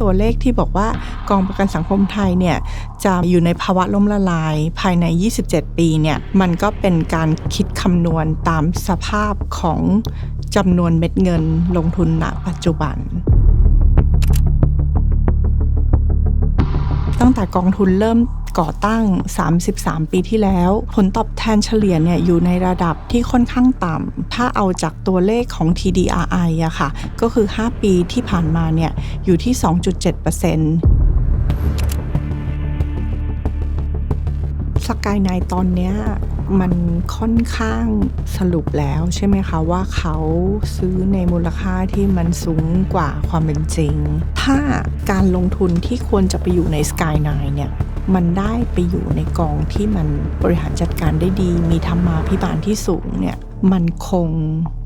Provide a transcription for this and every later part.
ตัวเลขที่บอกว่ากองประกันสังคมไทยเนี่ยจะอยู่ในภาวะล้มละลายภายใน 27 ปีเนี่ยมันก็เป็นการคิดคำนวณตามสภาพของจำนวนเม็ดเงินลงทุนณปัจจุบัน ตั้งแต่กองทุนเริ่ม ก่อตั้ง 33 ปีที่แล้ว ผลตอบแทนเฉลี่ยเนี่ยอยู่ในระดับที่ค่อนข้างต่ำถ้าเอาจากตัวเลขของ TDRI อะค่ะ ก็คือ 5 ปีที่ผ่านมาเนี่ยอยู่ที่ 2.7%สกายไนตอนเนี้ยมันค่อนข้างสรุปแล้วใช่ไหมคะว่าเขาซื้อในมูลค่าที่มันสูงกว่าความเป็นจริง ถ้าการลงทุนที่ควรจะไปอยู่ใน Sky9 เนี่ย มันได้ไปอยู่ในกองที่มันบริหารจัดการได้ดี มีธรรมาภิบาลที่สูงเนี่ย มันคง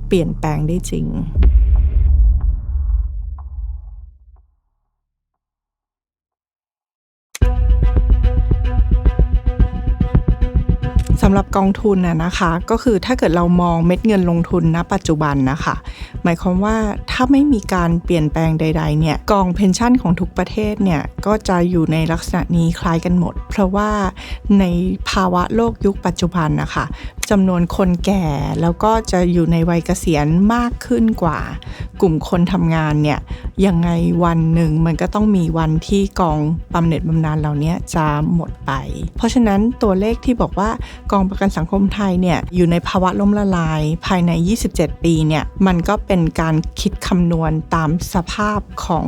เปลี่ยนแปลงได้จริงำหรับกองทุนน่ะนะคะ ก็คือถ้าเกิดเรามองเม็ดเงินลงทุนณปัจจุบันนะคะหมายความว่าถ้าไม่มีการเปลี่ยนแปลงใด ๆ เนี่ยกองเพนชั่นของทุกประเทศเนี่ยก็จะอยู่ในลักษณะนี้คล้ายกันหมด เพราะว่าในภาวะโลกยุคปัจจุบันนะคะจำนวนคนแก่แล้วก็จะอยู่ในวัยเกษียณมากขึ้นกว่า กลุ่มคนทำงานเนี่ยยังไงวันหนึ่งมันก็ต้องมีวันที่กองบำเหน็จบำนาญเหล่านี้จะหมดไป เพราะฉะนั้นตัวเลขที่บอกว่ากององประกันสังคมไทยเนี่ยอยู่ในภาวะล้มละลายภายใน 27 ปีเนี่ยมันก็เป็นการคิดคำนวณตามสภาพของ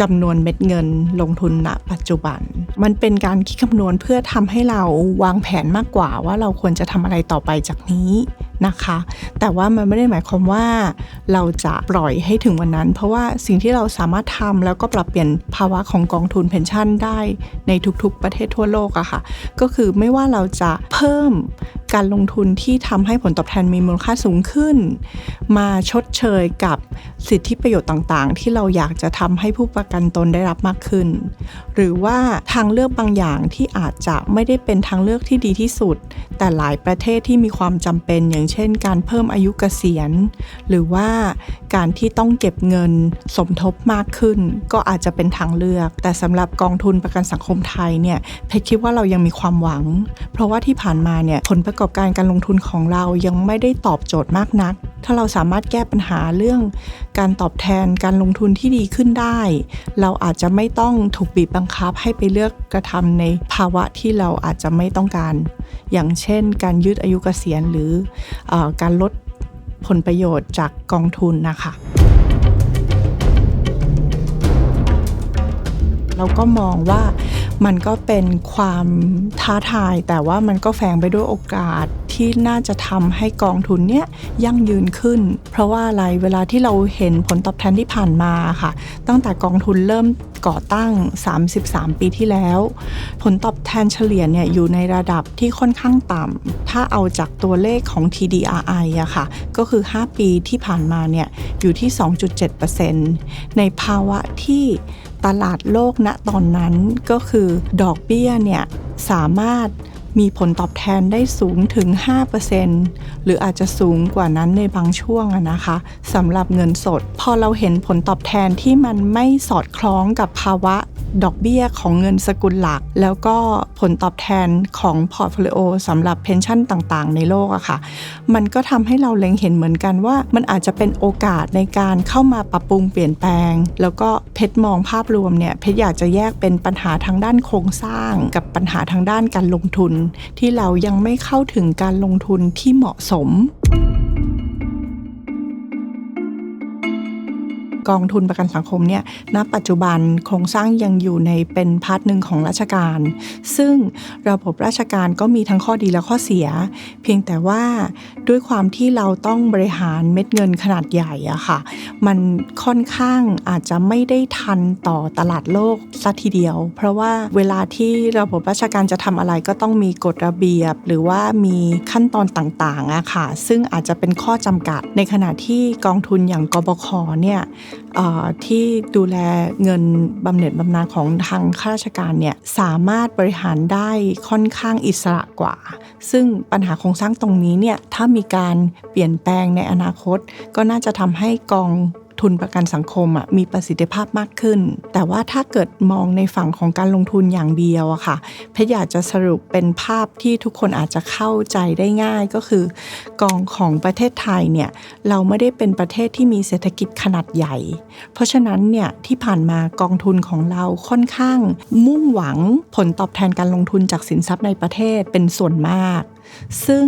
จำนวนเม็ดเงินลงทุนณปัจจุบัน มันเป็นการคิดคำนวณเพื่อทำให้เราวางแผนมากกว่าว่าเราควรจะทำอะไรต่อไปจากนี้นะคะ แต่ว่ามันไม่ได้หมายความว่าเราจะปล่อยให้ถึงวันนั้น เพราะว่าสิ่งที่เราสามารถทำแล้วก็ปรับเปลี่ยนภาวะของกองทุนเพนชั่นได้ในทุกๆประเทศทั่วโลกอะค่ะ ก็คือไม่ว่าเราจะเพิ่มการลงทุนที่ทำให้ผลตอบแทนมีมูลค่าสูงขึ้น มาชดเชยกับสิทธิประโยชน์ต่างๆ ที่เราอยากจะทำให้ผู้ประกันตนได้รับมากขึ้น หรือว่าทางเลือกบางอย่างที่อาจจะไม่ได้เป็นทางเลือกที่ดีที่สุด แต่หลายประเทศที่มีความจำเป็นอย่างเช่น การเพิ่มอายุเกษียณ หรือว่าการที่ต้องเก็บเงินสมทบมากขึ้น ก็อาจจะเป็นทางเลือก แต่สำหรับกองทุนประกันสังคมไทยเนี่ยเพชรคิดว่าเรายังมีความหวัง เพราะว่าที่ผ่านมาเนี่ยผลประกอบการการลงทุนของเรายังไม่ได้ตอบโจทย์มากนัก ถ้าเราสามารถแก้ปัญหาเรื่อง การตอบแทนการลงทุนที่ดีขึ้นได้ เราอาจจะไม่ต้องถูกบีบบังคับให้ไปเลือกกระทำในภาวะที่เราอาจจะไม่ต้องการ อย่างเช่น การยืดอายุเกษียณหรืออการลดผลประโยชน์จากกองทุนนะคะเราก็มองว่ามันก็เป็นความท้าทาย แต่ว่ามันก็แฝงไปด้วยโอกาสที่น่าจะทำให้กองทุนเนี้ยยั่งยืนขึ้น เพราะว่าอะไรเวลาที่เราเห็นผลตอบแทนที่ผ่านมาค่ะ ตั้งแต่กองทุนเริ่มก่อตั้ง 33 ปีที่แล้ว ผลตอบแทนเฉลี่ยเนี่ยอยู่ในระดับที่ค่อนข้างต่ำ ถ้าเอาจากตัวเลขของ TDRI อะค่ะ ก็คือ 5 ปีที่ผ่านมาเนี่ยอยู่ที่ 2.7%ในภาวะที่ตลาดโลกณตอนนั้นก็คือดอกเบี้ยเนี่ยสามารถ มีผลตอบแทนได้สูงถึง 5%หรืออาจจะสูงกว่านั้นในบางช่วงนะคะสำหรับเงินสด พอเราเห็นผลตอบแทนที่มันไม่สอดคล้องกับภาวะ ดอกเบี้ยของเงินสกุลหลัก แล้วก็ผลตอบแทนของพอร์ตโฟลิโอสำหรับเพนชั่นต่างๆ ในโลกอะค่ะ มันก็ทำให้เราเล็งเห็นเหมือนกันว่า มันอาจจะเป็นโอกาสในการเข้ามาปรับปรุงเปลี่ยนแปลง แล้วก็เพชรมองภาพรวมเนี่ยเพชรอยากจะแยกเป็นปัญหาทางด้านโครงสร้าง กับปัญหาทางด้านการลงทุน ที่เรายังไม่เข้าถึงการลงทุนที่เหมาะสม กองทุนประกันสังคมเนี่ยณปัจจุบันโครงสร้างยังอยู่ในเป็นพาร์ทหนึ่งของราชการ ซึ่งระบบราชการก็มีทั้งข้อดีและข้อเสีย เพียงแต่ว่าด้วยความที่เราต้องบริหารเม็ดเงินขนาดใหญ่อะค่ะ มันค่อนข้างอาจจะไม่ได้ทันต่อตลาดโลกซะทีเดียว เพราะว่าเวลาที่ระบบราชการจะทำอะไรก็ต้องมีกฎระเบียบ หรือว่ามีขั้นตอนต่างๆอะค่ะ ซึ่งอาจจะเป็นข้อจำกัดในขณะที่กองทุนอย่างกบคเนี่ยที่ดูแลเงินบำเหน็จบำนาญของทางข้าราชการเนี่ยสามารถบริหารได้ค่อนข้างอิสระกว่า ซึ่งปัญหาโครงสร้างตรงนี้เนี่ยถ้ามีการเปลี่ยนแปลงในอนาคต ก็น่าจะทำให้กอง ทุนประกันสังคมอะมีประสิทธิภาพมากขึ้น แต่ว่าถ้าเกิดมองในฝั่งของการลงทุนอย่างเดียวอะค่ะเพชรอยากจะสรุปเป็นภาพที่ทุกคนอาจจะเข้าใจได้ง่ายก็คือ กองของประเทศไทยเนี่ยเราไม่ได้เป็นประเทศที่มีเศรษฐกิจขนาดใหญ่ เพราะฉะนั้นเนี่ยที่ผ่านมากองทุนของเราค่อนข้าง มุ่งหวังผลตอบแทนการลงทุนจากสินทรัพย์ในประเทศเป็นส่วนมาก ซึ่ง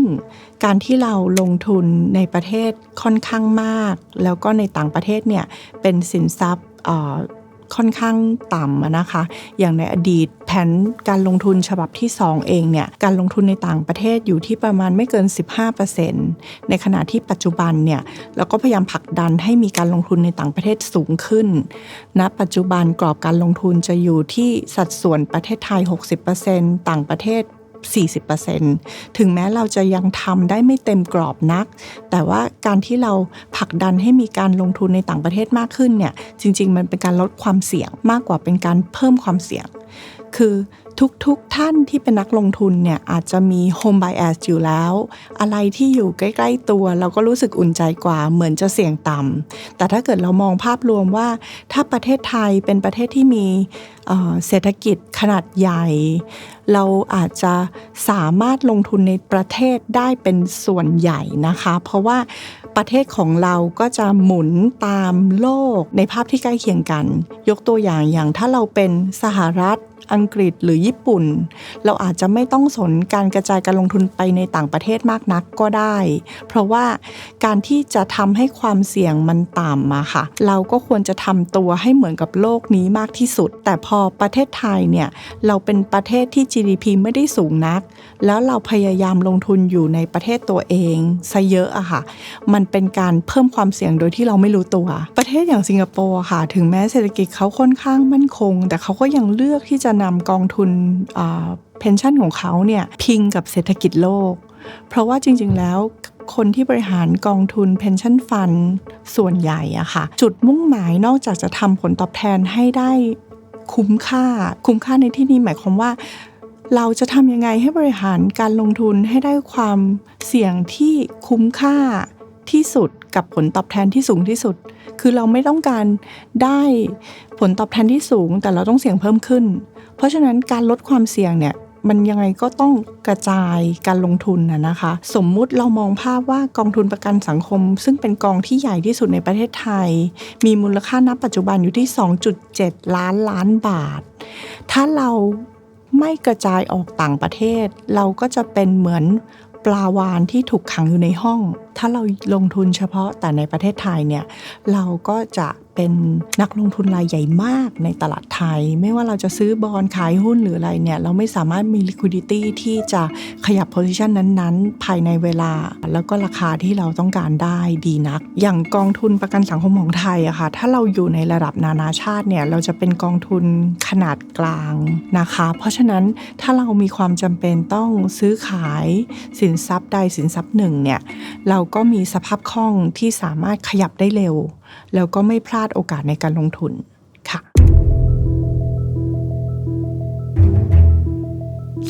การที่เราลงทุนในประเทศค่อนข้างมาก แล้วก็ในต่างประเทศเนี่ยเป็นสินทรัพย์ค่อนข้างต่ำนะคะ อย่างในอดีตแผนการลงทุนฉบับที่ 2 เองเนี่ย การลงทุนในต่างประเทศอยู่ที่ประมาณไม่เกิน 15%ในขณะที่ปัจจุบันเนี่ยเราก็พยายามผลักดันให้มีการลงทุนในต่างประเทศสูงขึ้นณนะปัจจุบันกรอบการลงทุนจะอยู่ที่สัดส่วนประเทศไทย 60%ต่างประเทศ 40%ถึงแม้เราจะยังทำได้ไม่เต็มกรอบนัก แต่ว่าการที่เราผลักดันให้มีการลงทุนในต่างประเทศมากขึ้นเนี่ยจริง ๆ มันเป็นการลดความเสี่ยงมากกว่าเป็นการเพิ่มความเสี่ยง คือ ทุกๆทท่านที่เป็นนักลงทุนเนี่ยอาจจะมี home bias อยู่แล้ว อะไรที่อยู่ใกล้ ๆ ตัว เราก็รู้สึกอุ่นใจกว่าเหมือนจะเสี่ยงต่ำแต่ถ้าเกิดเรามองภาพรวมว่า ถ้าประเทศไทยเป็นประเทศที่มีเศรษฐกิจขนาดใหญ่ เราอาจจะสามารถลงทุนในประเทศได้เป็นส่วนใหญ่นะคะ เพราะว่าประเทศของเราก็จะหมุนตามโลกในภาพที่ใกล้เคียงกัน ยกตัวอย่างอย่างถ้าเราเป็นสหรัฐ อังกฤษหรือญี่ปุ่น เราอาจจะไม่ต้องสนการกระจายการลงทุนไปในต่างประเทศมากนักก็ได้ เพราะว่าการที่จะทำให้ความเสี่ยงมันต่ำมาค่ะ เราก็ควรจะทำตัวให้เหมือนกับโลกนี้มากที่สุด แต่พอประเทศไทยเนี่ยเราเป็นประเทศที่ GDP ไม่ได้สูงนัก แล้วเราพยายามลงทุนอยู่ในประเทศตัวเองซะเยอะอะค่ะ มันเป็นการเพิ่มความเสี่ยงโดยที่เราไม่รู้ตัว ประเทศอย่างสิงคโปร์ค่ะ ถึงแม้เศรษฐกิจเขาค่อนข้างมั่นคง แต่เขาก็ยังเลือกที่จะนำกองทุนเพนชั่นของเขาเนี่ยพิงกับเศรษฐกิจโลก เพราะว่าจริง ๆ แล้วคนที่บริหารกองทุนเพนชั่นฟันส่วนใหญ่อะค่ะ จุดมุ่งหมายนอกจากจะทำผลตอบแทนให้ได้คุ้มค่า คุ้มค่าในที่นี้หมายความว่า เราจะทำยังไงให้บริหารการลงทุนให้ได้ความเสี่ยงที่คุ้มค่าที่สุดกับผลตอบแทนที่สูงที่สุด คือเราไม่ต้องการได้ผลตอบแทนที่สูง แต่เราต้องเสี่ยงเพิ่มขึ้น เพราะฉะนั้นการลดความเสี่ยงเนี่ยมันยังไงก็ต้องกระจายการลงทุนนะนะคะ สมมุติเรามองภาพว่ากองทุนประกันสังคม ซึ่งเป็นกองที่ใหญ่ที่สุดในประเทศไทย มีมูลค่าณปัจจุบันอยู่ที่ 2.7 ล้านล้านบาท ถ้าเราไม่กระจายออกต่างประเทศ เราก็จะเป็นเหมือนปลาวานที่ถูกขังอยู่ในห้อง ถ้าเราลงทุนเฉพาะแต่ในประเทศไทยเนี่ยเราก็จะเป็นนักลงทุนรายใหญ่มากในตลาดไทย ไม่ว่าเราจะซื้อบอลขายหุ้นหรืออะไรเนี่ยเราไม่สามารถมี liquidity ที่จะขยับ position นั้นๆ ภายในเวลา แล้วก็ราคาที่เราต้องการได้ดีนัก อย่างกองทุนประกันสังคมของไทยอะค่ะถ้าเราอยู่ในระดับนานาชาติเนี่ยเราจะเป็นกองทุนขนาดกลางนะคะ เพราะฉะนั้นถ้าเรามีความจำเป็นต้องซื้อขายสินทรัพย์ใดสินทรัพย์หนึ่งเนี่ยเราก็มีสภาพคล่องที่สามารถขยับได้เร็ว แล้วก็ไม่พลาดโอกาสในการลงทุนค่ะ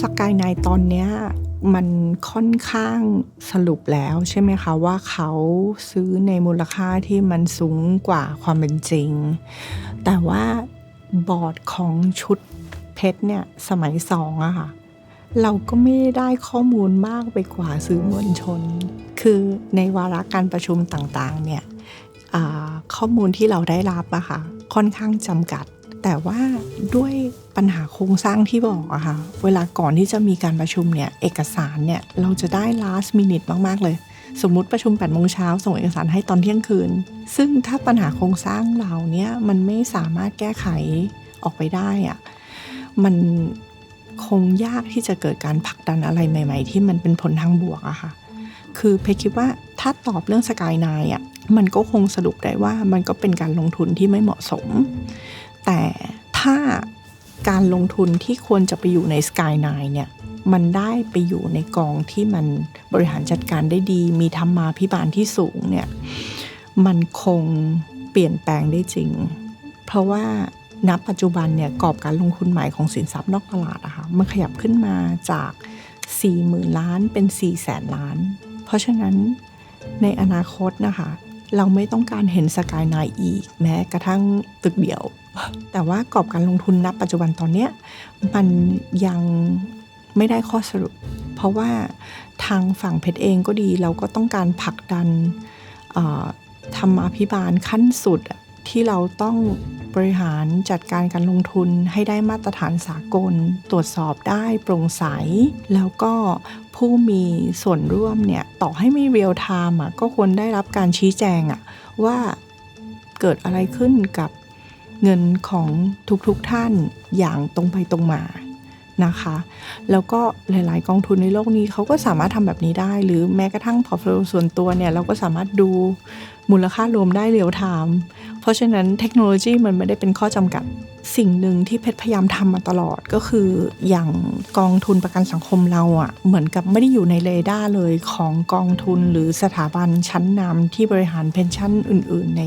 สกายไนตอนนี้มันค่อนข้างสรุปแล้วใช่ไหมคะว่าเขาซื้อในมูลค่าที่มันสูงกว่าความเป็นจริง แต่ว่าบอร์ดของชุดเพชรเนี่ยสมัยสองอะค่ะเราก็ไม่ได้ข้อมูลมากไปกว่าสื่อมวลชน คือในวาระการประชุมต่างๆเนี่ยข้อมูลที่เราได้รับอะค่ะค่อนข้างจำกัด แต่ว่าด้วยปัญหาโครงสร้างที่บอกอะค่ะเวลาก่อนที่จะมีการประชุมเนี่ยเอกสารเนี่ยเราจะได้ last minute มากๆเลย สมมุติประชุม8โมงเช้าส่งเอกสารให้ตอนเที่ยงคืน ซึ่งถ้าปัญหาโครงสร้างเหล่านี้มันไม่สามารถแก้ไขออกไปได้อะมันคงยากที่จะเกิดการผลักดันอะไรใหม่ ๆ ที่มันเป็นผลทางบวกอะค่ะ คือเพคิดว่าถ้าตอบเรื่องสกายไนอะมันก็คงสรุปได้ว่ามันก็เป็นการลงทุนที่ไม่เหมาะสม แต่ถ้าการลงทุนที่ควรจะไปอยู่ในสกายไนเนี่ยมันได้ไปอยู่ในกองที่มันบริหารจัดการได้ดี มีธรรมาพิบาลที่สูงเนี่ยมันคงเปลี่ยนแปลงได้จริง เพราะว่าณปัจจุบันเนี่ยกรอบการลงทุนใหม่ของสินทรัพย์นอกตลาดอะคะมันขยับขึ้นมาจาก 4 0,000 ล้านเป็น 4 0 0 0 0 0ล้าน เพราะฉะนั้นในอนาคตนะคะ เราไม่ต้องการเห็นสกายไนอีก แม้กระทั่งตึกเดี่ยว แต่ว่ากรอบการลงทุนณปัจจุบันตอนเนี้ยมันยังไม่ได้ข้อสรุป เพราะว่าทางฝั่งเพชรเองก็ดี เราก็ต้องการผลักดันธรรมาภิบาลขั้นสุดที่เราต้อง บริหารจัดการการลงทุนให้ได้มาตรฐานสากล ตรวจสอบได้โปร่งใส แล้วก็ผู้มีส่วนร่วมเนี่ย ต่อให้ไม่เรียลไทม์ก็ควรได้รับการชี้แจงอะว่าเกิดอะไรขึ้นกับเงินของทุกๆทท่านอย่างตรงไปตรงมา นะคะ แล้วก็หลายๆ กองทุนในโลกนี้เขาก็สามารถทำแบบนี้ได้ หรือแม้กระทั่งพอร์ตโฟลิโอส่วนตัวเนี่ยเราก็สามารถดูมูลค่ารวมได้เรียวไทม์เพราะฉะนั้นเทคโนโลยีมันไม่ได้เป็นข้อจำกัดสิ่งหนึ่งที่เพชรพยายามทำมาตลอดก็คืออย่างกองทุนประกันสังคมเราอะ่ะเหมือนกับไม่ได้อยู่ในเรดาร์เลยของกองทุนหรือสถาบันชั้นนำที่บริหารเพนชั่นอื่น ๆ ใน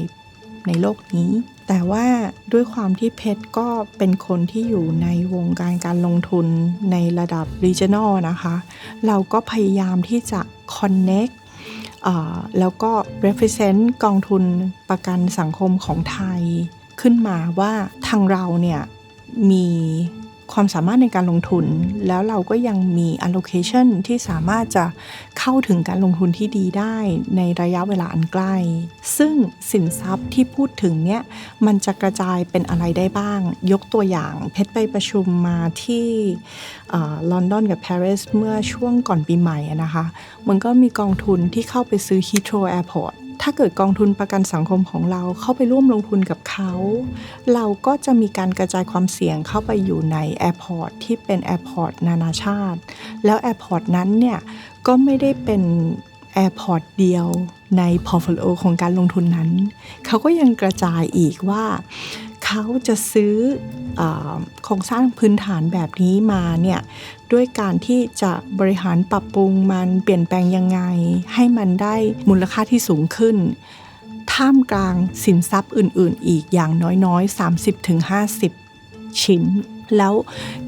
ในโลกนี้ แต่ว่าด้วยความที่เพชรก็เป็นคนที่อยู่ในวงการการลงทุนในระดับ regional นะคะ เราก็พยายามที่จะ connect แล้วก็ represent กองทุนประกันสังคมของไทยขึ้นมาว่าทางเราเนี่ยมี ความสามารถในการลงทุน แล้วเราก็ยังมี allocation ที่สามารถจะเข้าถึงการลงทุนที่ดีได้ในระยะเวลาอันใกล้ ซึ่งสินทรัพย์ที่พูดถึงเนี่ยมันจะกระจายเป็นอะไรได้บ้าง ยกตัวอย่างเพชรไปประชุมมาที่ลอนดอนกับปารีสเมื่อช่วงก่อนปีใหม่นะคะ มันก็มีกองทุนที่เข้าไปซื้อ Heathrow Airport ถ้าเกิดกองทุนประกันสังคมของเราเข้าไปร่วมลงทุนกับเขา เราก็จะมีการกระจายความเสี่ยงเข้าไปอยู่ในแอร์พอร์ตที่เป็นแอร์พอร์ตนานาชาติ แล้วแอร์พอร์ตนั้นเนี่ยก็ไม่ได้เป็นแอร์พอร์ตเดียวในพอร์ตโฟลิโอของการลงทุนนั้น เขาก็ยังกระจายอีกว่า เขาจะซื้อโครงสร้างพื้นฐานแบบนี้มาเนี่ยด้วยการที่จะบริหารปรับปรุงมันเปลี่ยนแปลงยังไง ให้มันได้มูลค่าที่สูงขึ้น ท่ามกลางสินทรัพย์อื่น ๆ อีกอย่างน้อยๆ 30-50 ชิ้นแล้ว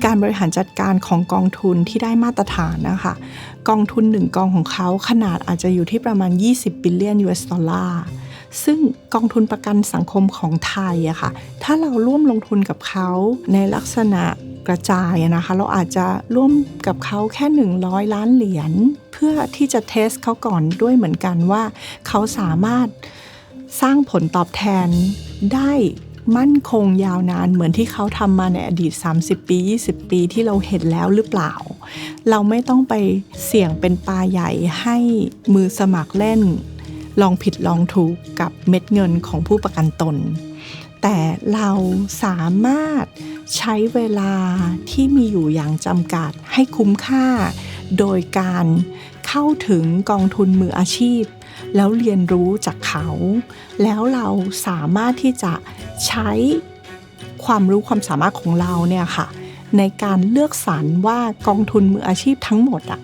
การบริหารจัดการของกองทุนที่ได้มาตรฐานนะคะ กองทุนหนึ่งกองของเขาขนาดอาจจะอยู่ที่ประมาณ 20 บิลเลียน US ดอลลาร์ ซึ่งกองทุนประกันสังคมของไทยอะค่ะ ถ้าเราร่วมลงทุนกับเขาในลักษณะกระจายนะคะ เราอาจจะร่วมกับเขาแค่ 100 ล้านเหรียญเพื่อที่จะเทสเขาก่อนด้วยเหมือนกันว่า เขาสามารถสร้างผลตอบแทนได้มั่นคงยาวนานเหมือนที่เขาทำมาในอดีต 30 ปี 20 ปีที่เราเห็นแล้วหรือเปล่า เราไม่ต้องไปเสี่ยงเป็นปลาใหญ่ให้มือสมัครเล่น ลองผิดลองถูกกับเม็ดเงินของผู้ประกันตน แต่เราสามารถใช้เวลาที่มีอยู่อย่างจำกัดให้คุ้มค่า โดยการเข้าถึงกองทุนมืออาชีพ แล้วเรียนรู้จากเขา แล้วเราสามารถที่จะใช้ความรู้ความสามารถของเราเนี่ยค่ะในการเลือกสรรว่ากองทุนมืออาชีพทั้งหมดอะ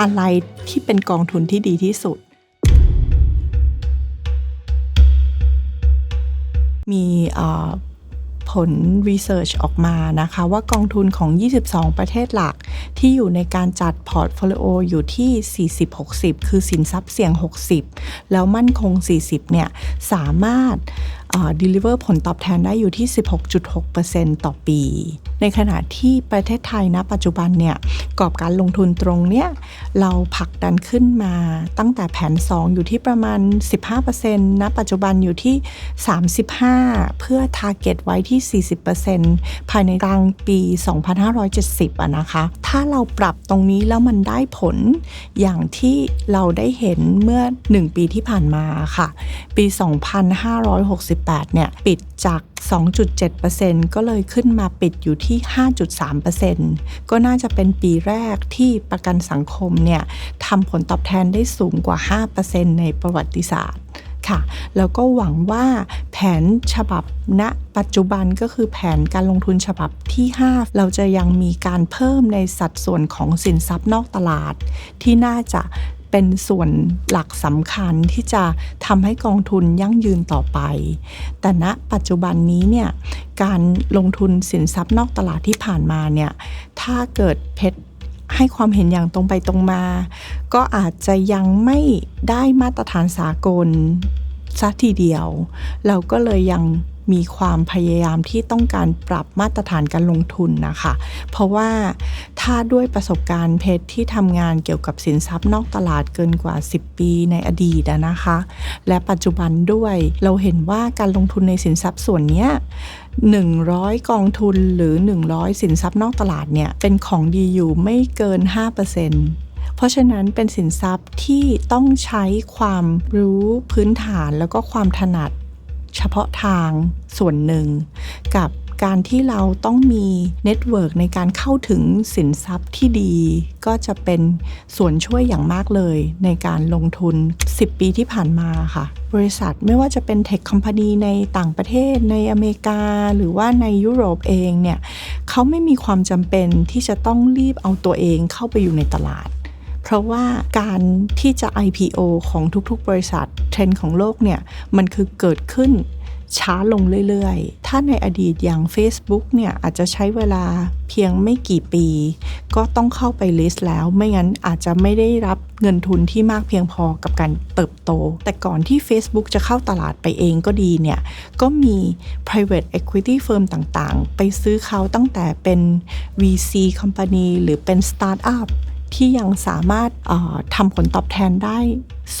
อะไรที่เป็นกองทุนที่ดีที่สุด มีผลรีเสิร์ชออกมานะคะว่ากองทุนของ 22 ประเทศหลัก ที่อยู่ในการจัดพอร์ตโฟลิโออยู่ที่ 40-60 คือสินทรัพย์เสี่ยง 60 แล้วมั่นคง 40 เนี่ย สามารถ deliver ผลตอบแทนได้อยู่ที่ 16.6%ต่อปี ในขณะที่ประเทศไทยนะปัจจุบันเนี่ยกอบการลงทุนตรงเนี้ยเราผลักดันขึ้นมาตั้งแต่แผน 2 อยู่ที่ประมาณ 15%นะปัจจุบันอยู่ที่ 35 เพื่อ target ไว้ที่ 40%ภายในกลางปี 2570อะนะคะ ถ้าเราปรับตรงนี้แล้วมันได้ผลอย่างที่เราได้เห็นเมื่อ 1 ปีที่ผ่านมาค่ะ ปี 2560 8 เนี่ย ปิดจาก 2.7%ก็เลยขึ้นมาปิดอยู่ที่ 5.3%ก็น่าจะเป็นปีแรกที่ประกันสังคมเนี่ยทำผลตอบแทนได้สูงกว่า 5%ในประวัติศาสตร์ค่ะแล้วก็หวังว่าแผนฉบับณปัจจุบันก็คือแผนการลงทุนฉบับที่ 5 เราจะยังมีการเพิ่มในสัดส่วนของสินทรัพย์นอกตลาด ที่น่าจะ เป็นส่วนหลักสำคัญที่จะทำให้กองทุนยั่งยืนต่อไป แต่ณปัจจุบันนี้เนี่ยการลงทุนสินทรัพย์นอกตลาดที่ผ่านมาเนี่ยถ้าเกิดเพชรให้ความเห็นอย่างตรงไปตรงมา ก็อาจจะยังไม่ได้มาตรฐานสากลซะทีเดียว เราก็เลยยัง มีความพยายามที่ต้องการปรับมาตรฐานการลงทุนนะคะ เพราะว่าถ้าด้วยประสบการณ์เพชรที่ทำงานเกี่ยวกับสินทรัพย์นอกตลาดเกินกว่า 10 ปีในอดีตนะคะ และปัจจุบันด้วยเราเห็นว่าการลงทุนในสินทรัพย์ส่วนนี้100 กองทุนหรือ 100 สินทรัพย์นอกตลาดเนี่ยเป็นของดีอยู่ไม่เกิน 5%เพราะฉะนั้นเป็นสินทรัพย์ที่ต้องใช้ความรู้พื้นฐานแล้วก็ความถนัด เฉพาะทางส่วนหนึ่ง กับการที่เราต้องมีเน็ตเวิร์กในการเข้าถึงสินทรัพย์ที่ดี ก็จะเป็นส่วนช่วยอย่างมากเลย ในการลงทุน 10 ปีที่ผ่านมาค่ะ บริษัทไม่ว่าจะเป็นเทคคอมพานีในต่างประเทศในอเมริกา หรือว่าในยุโรปเองเนี่ยเขาไม่มีความจำเป็นที่จะต้องรีบเอาตัวเองเข้าไปอยู่ในตลาด ราะว่าการที่จะ IPO ของทุกๆ บริษัทเทรนด์ของโลกเนี่ยมันคือเกิดขึ้นช้าลงเรื่อยๆ ถ้าในอดีตอย่าง Facebook เนี่ยอาจจะใช้เวลาเพียงไม่กี่ปี ก็ต้องเข้าไปลิสต์แล้ว ไม่งั้นอาจจะไม่ได้รับเงินทุนที่มากเพียงพอกับการเติบโต แต่ก่อนที่ Facebook จะเข้าตลาดไปเองก็ดีเนี่ย ก็มี private equity firm ต่างๆ ไปซื้อเขาตั้งแต่เป็น VC company หรือเป็น startup ที่ยังสามารถทำผลตอบแทนได้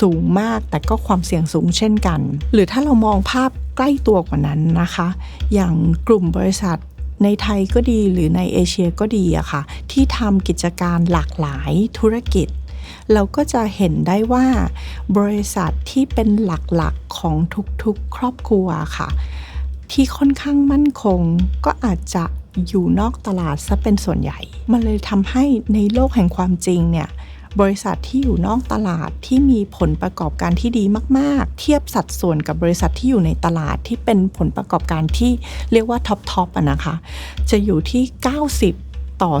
สูงมาก แต่ก็ความเสี่ยงสูงเช่นกัน หรือถ้าเรามองภาพใกล้ตัวกว่านั้นนะคะ อย่างกลุ่มบริษัทในไทยก็ดีหรือในเอเชียก็ดีอะค่ะ ที่ทำกิจการหลากหลายธุรกิจ เราก็จะเห็นได้ว่า บริษัทที่เป็นหลักๆของทุกๆครอบครัวค่ะ ที่ค่อนข้างมั่นคงก็อาจจะ อยู่นอกตลาดซะเป็นส่วนใหญ่ มันเลยทำให้ในโลกแห่งความจริงเนี่ยบริษัทที่อยู่นอกตลาดที่มีผลประกอบการที่ดีมาก ๆ เทียบสัดส่วนกับบริษัทที่อยู่ในตลาดที่เป็นผลประกอบการที่เรียกว่าท็อปทอปนะคะ จะอยู่ที่ 90 ต่อ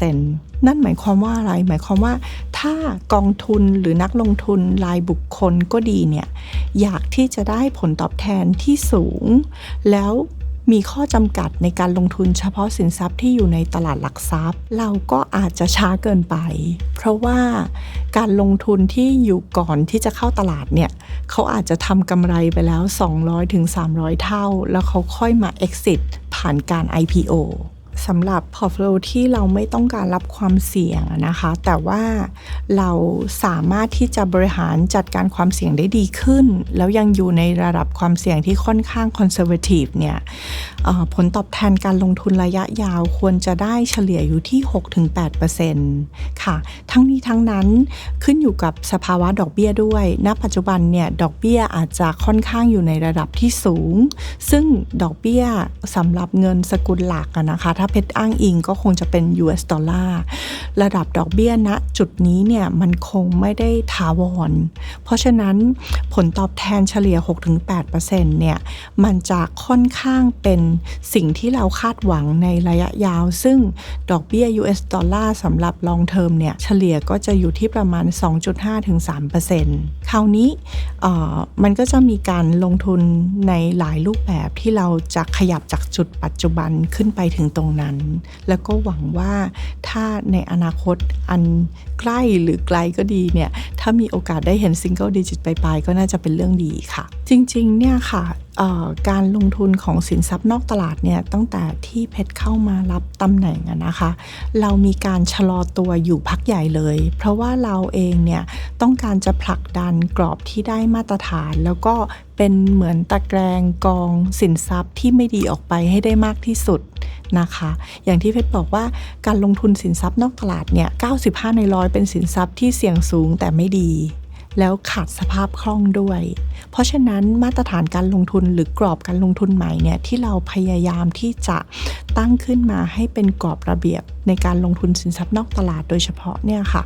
10%นั่นหมายความว่าอะไร หมายความว่า ถ้ากองทุนหรือนักลงทุนรายบุคคลก็ดีเนี่ย อยากที่จะได้ผลตอบแทนที่สูง แล้ว มีข้อจำกัดในการลงทุนเฉพาะสินทรัพย์ที่อยู่ในตลาดหลักทรัพย์ เราก็อาจจะช้าเกินไป เพราะว่าการลงทุนที่อยู่ก่อนที่จะเข้าตลาดเนี่ยเขาอาจจะทำกำไรไปแล้ว 200-300ถึงเท่า แล้วเขาค่อยมา exit ผ่านการ IPO สำหรับพอร์ตโฟลิโอที่เราไม่ต้องการรับความเสี่ยงนะคะ แต่ว่าเราสามารถที่จะบริหารจัดการความเสี่ยงได้ดีขึ้น แล้วยังอยู่ในระดับความเสี่ยงที่ค่อนข้างคอนเซอร์เวทีฟเนี่ย ผลตอบแทนการลงทุนระยะยาวควรจะได้เฉลี่ยอยู่ที่ 6-8%ค่ะ ทั้งนี้ทั้งนั้นขึ้นอยู่กับสภาวะดอกเบี้ยด้วย ณ ปัจจุบันเนี่ยดอกเบี้ยอาจจะค่อนข้างอยู่ในระดับที่สูง ซึ่งดอกเบี้ยสำหรับเงินสกุลหลักนะคะ ถ้าเพชรอ้างอิงก็คงจะเป็น US ดอลลาร์ระดับดอกเบี้ยณจุดนี้เนี่ยมันคงไม่ได้ถาวร เพราะฉะนั้นผลตอบแทนเฉลี่ย 6-8%เนี่ยมันจะค่อนข้างเป็นสิ่งที่เราคาดหวังในระยะยาว ซึ่งดอกเบี้ย US ดอลลาร์สำหรับ long term เนี่ยเฉลี่ยก็จะอยู่ที่ประมาณ 2.5-3%คราวนี้มันก็จะมีการลงทุนในหลายรูปแบบที่เราจะขยับจากจุดปัจจุบันขึ้นไปถึงตรงนั้น แล้วก็หวังว่าถ้าในอนาคตอันใกล้หรือไกลก็ดีเนี่ย ถ้ามีโอกาสได้เห็นซิงเกิลดิจิตไปลายก็น่าจะเป็นเรื่องดีค่ะ จริง ๆ เนี่ยค่ะ การลงทุนของสินทรัพย์นอกตลาดเนี่ยตั้งแต่ที่เพชรเข้ามารับตำแหน่งนะคะ เรามีการชะลอตัวอยู่พักใหญ่เลย เพราะว่าเราเองเนี่ยต้องการจะผลักดันกรอบที่ได้มาตรฐาน แล้วก็เป็นเหมือนตะแกรงกองสินทรัพย์ที่ไม่ดีออกไปให้ได้มากที่สุดนะคะ อย่างที่เพชรบอกว่าการลงทุนสินทรัพย์นอกตลาดเนี่ย 95 ในร้อยเป็นสินทรัพย์ที่เสี่ยงสูงแต่ไม่ดี แล้วขาดสภาพคล่องด้วย เพราะฉะนั้นมาตรฐานการลงทุนหรือกรอบการลงทุนใหม่เนี่ยที่เราพยายามที่จะตั้งขึ้นมาให้เป็นกรอบระเบียบในการลงทุนสินทรัพย์นอกตลาดโดยเฉพาะเนี่ยค่ะ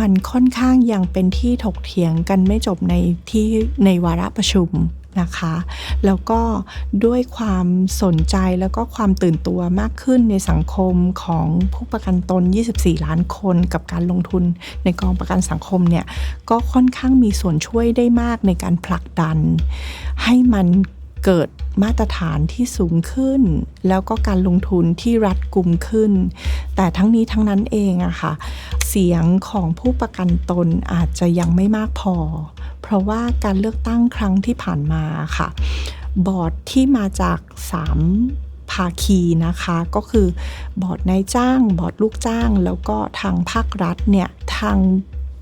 มันค่อนข้างยังเป็นที่ถกเถียงกันไม่จบในที่ในวาระประชุม นะคะ แล้วก็ด้วยความสนใจแล้วก็ความตื่นตัวมากขึ้นในสังคมของผู้ประกันตน 24 ล้านคนกับการลงทุนในกองประกันสังคมเนี่ย ก็ค่อนข้างมีส่วนช่วยได้มากในการผลักดัน ให้มันเกิดมาตรฐานที่สูงขึ้น แล้วก็การลงทุนที่รัดกุมขึ้น แต่ทั้งนี้ทั้งนั้นเองอะค่ะ เสียงของผู้ประกันตนอาจจะยังไม่มากพอ เพราะว่าการเลือกตั้งครั้งที่ผ่านมาค่ะ บอร์ดที่มาจาก 3 ภาคีนะคะ ก็คือบอร์ดนายจ้าง บอร์ดลูกจ้าง แล้วก็ทางภาครัฐเนี่ยทาง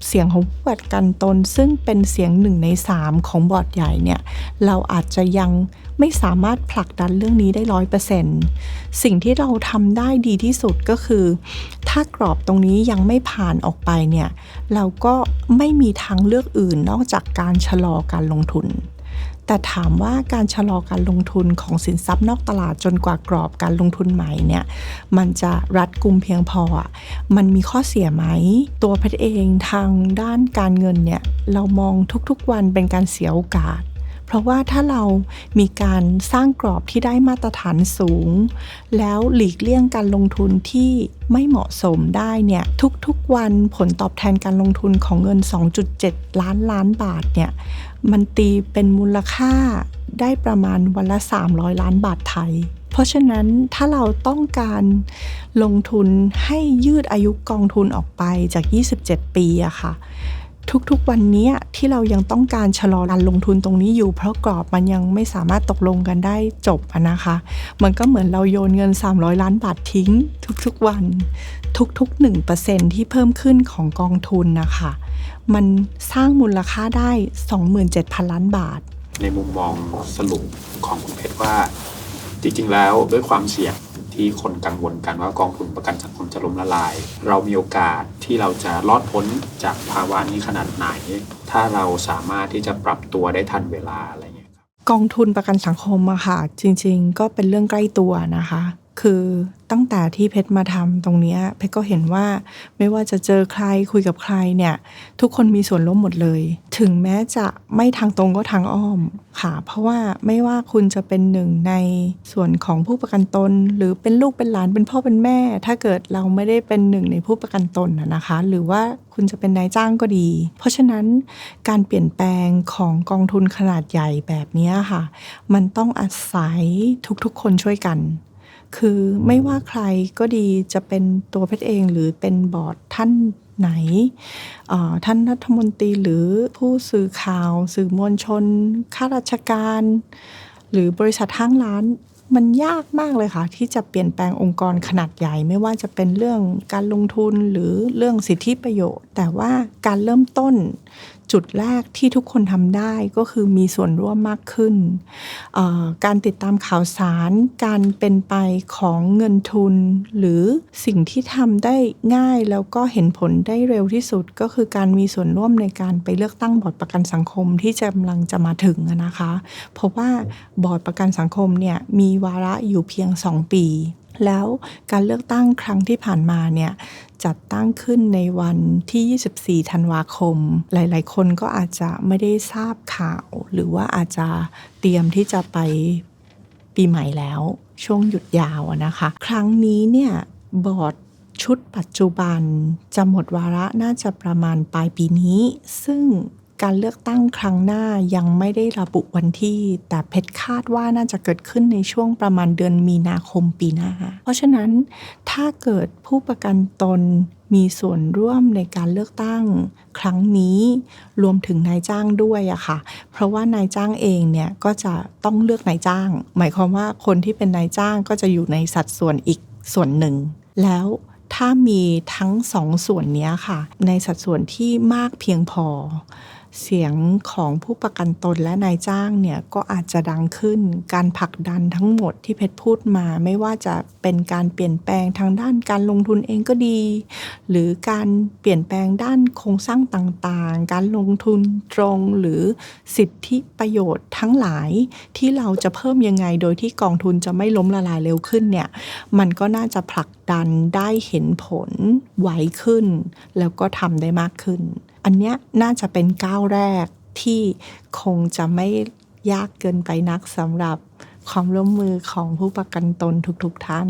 เสียงของผู้ประกันตน ซึ่งเป็นเสียงหนึ่งในสามของบอร์ดใหญ่เนี่ยเราอาจจะยังไม่สามารถผลักดันเรื่องนี้ได้ร้อยเปอร์เซ็นต์สิ่งที่เราทำได้ดีที่สุดก็คือ ถ้ากรอบตรงนี้ยังไม่ผ่านออกไปเนี่ยเราก็ไม่มีทางเลือกอื่นนอกจากการชะลอการลงทุน แต่ถามว่าการชะลอการลงทุนของสินทรัพย์นอกตลาดจนกว่ากรอบการลงทุนใหม่เนี่ยมันจะรัดกุมเพียงพอ มันมีข้อเสียไหม ตัวพัดเองทางด้านการเงินเนี่ยเรามองทุกๆวันเป็นการเสียโอกาส ราะว่าถ้าเรามีการสร้างกรอบที่ได้มาตรฐานสูง แล้วหลีกเลี่ยงการลงทุนที่ไม่เหมาะสมได้เนี่ยทุกๆวันผลตอบแทนการลงทุนของเงิน 2.7 ล้านล้านบาทเนี่ยมันตีเป็นมูลค่าได้ประมาณวันละ 300 ล้านบาทไทย เพราะฉะนั้นถ้าเราต้องการลงทุนให้ยืดอายุกองทุนออกไปจาก 27 ปีอะค่ะ ทุกๆวันนี้ที่เรายังต้องการชะลอการลงทุนตรงนี้อยู่ เพราะกรอบมันยังไม่สามารถตกลงกันได้จบนะคะ มันก็เหมือนเราโยนเงิน 300 ล้านบาททิ้ง ทุกๆวัน ทุกๆ 1%ที่เพิ่มขึ้นของกองทุนนะคะ มันสร้างมูลค่าได้ 27,000 ล้านบาท ในมุมมองสรุปของคุณเพชรว่า จริงๆแล้วด้วยความเสี่ยง ที่คนกังวลกันว่ากองทุนประกันสังคมจะล้มละลาย เรามีโอกาสที่เราจะรอดพ้นจากภาวะนี้ขนาดไหน ถ้าเราสามารถที่จะปรับตัวได้ทันเวลาอะไรเงี้ยครับกองทุนประกันสังคมอะค่ะ จริง ๆ ก็เป็นเรื่องใกล้ตัวนะคะ คือตั้งแต่ที่เพชรมาทำตรงนี้เพชรก็เห็นว่าไม่ว่าจะเจอใครคุยกับใครเนี่ย ทุกคนมีส่วนร่วมหมดเลย ถึงแม้จะไม่ทางตรงก็ทางอ้อมค่ะ เพราะว่าไม่ว่าคุณจะเป็นหนึ่งในส่วนของผู้ประกันตน หรือเป็นลูกเป็นหลานเป็นพ่อเป็นแม่ ถ้าเกิดเราไม่ได้เป็นหนึ่งในผู้ประกันตนนะคะ หรือว่าคุณจะเป็นนายจ้างก็ดี เพราะฉะนั้นการเปลี่ยนแปลงของกองทุนขนาดใหญ่แบบนี้ค่ะ มันต้องอาศัยทุกๆ คนช่วยกัน คือไม่ว่าใครก็ดีจะเป็นตัวเพชรเองหรือเป็นบอร์ดท่านไหน ท่านรัฐมนตรีหรือผู้สื่อข่าว สื่อมวลชนข้าราชการ หรือบริษัทห้างร้านมันยากมากเลยค่ะ ที่จะเปลี่ยนแปลงองค์กรขนาดใหญ่ ไม่ว่าจะเป็นเรื่องการลงทุนหรือเรื่องสิทธิประโยชน์ แต่ว่าการเริ่มต้น จุดแรกที่ทุกคนทำได้ก็คือมีส่วนร่วมมากขึ้น การติดตามข่าวสาร การเป็นไปของเงินทุน หรือสิ่งที่ทำได้ง่ายแล้วก็เห็นผลได้เร็วที่สุด ก็คือการมีส่วนร่วมในการไปเลือกตั้งบอร์ดประกันสังคมที่กำลังจะมาถึงนะคะ เพราะว่าบอร์ดประกันสังคมเนี่ยมีวาระอยู่เพียง 2 ปีแล้วการเลือกตั้งครั้งที่ผ่านมาเนี่ย จัดตั้งขึ้นในวันที่ 24 ธันวาคม หลาย ๆ คนก็อาจจะไม่ได้ทราบข่าว หรือว่าอาจจะเตรียมที่จะไปปีใหม่แล้ว ช่วงหยุดยาวนะคะ ครั้งนี้เนี่ยบอร์ดชุดปัจจุบันจะหมดวาระน่าจะประมาณปลายปีนี้ ซึ่ง การเลือกตั้งครั้งหน้ายังไม่ได้ระบุวันที่ แต่เพชรคาดว่าน่าจะเกิดขึ้นในช่วงประมาณเดือนมีนาคมปีหน้า เพราะฉะนั้นถ้าเกิดผู้ประกันตนมีส่วนร่วมในการเลือกตั้งครั้งนี้ รวมถึงนายจ้างด้วยอะค่ะ เพราะว่านายจ้างเองเนี่ยก็จะต้องเลือกนายจ้าง หมายความว่าคนที่เป็นนายจ้างก็จะอยู่ในสัดส่วนอีกส่วนหนึ่ง แล้วถ้ามีทั้งสองส่วนนี้ค่ะ ในสัดส่วนที่มากเพียงพอ เสียงของผู้ประกันตนและนายจ้างเนี่ยก็อาจจะดังขึ้น การผลักดันทั้งหมดที่เพชรพูดมา ไม่ว่าจะเป็นการเปลี่ยนแปลงทางด้านการลงทุนเองก็ดี หรือการเปลี่ยนแปลงด้านโครงสร้างต่างๆ การลงทุนตรงหรือสิทธิประโยชน์ทั้งหลายที่เราจะเพิ่มยังไงโดยที่กองทุนจะไม่ล้มละลายเร็วขึ้นเนี่ยมันก็น่าจะผลักดันได้เห็นผลไวขึ้น แล้วก็ทำได้มากขึ้น อันเนี้ยน่าจะเป็นก้าวแรกที่คงจะไม่ยากเกินไปนักสำหรับความร่วมมือของผู้ประกันตนทุกๆท่าน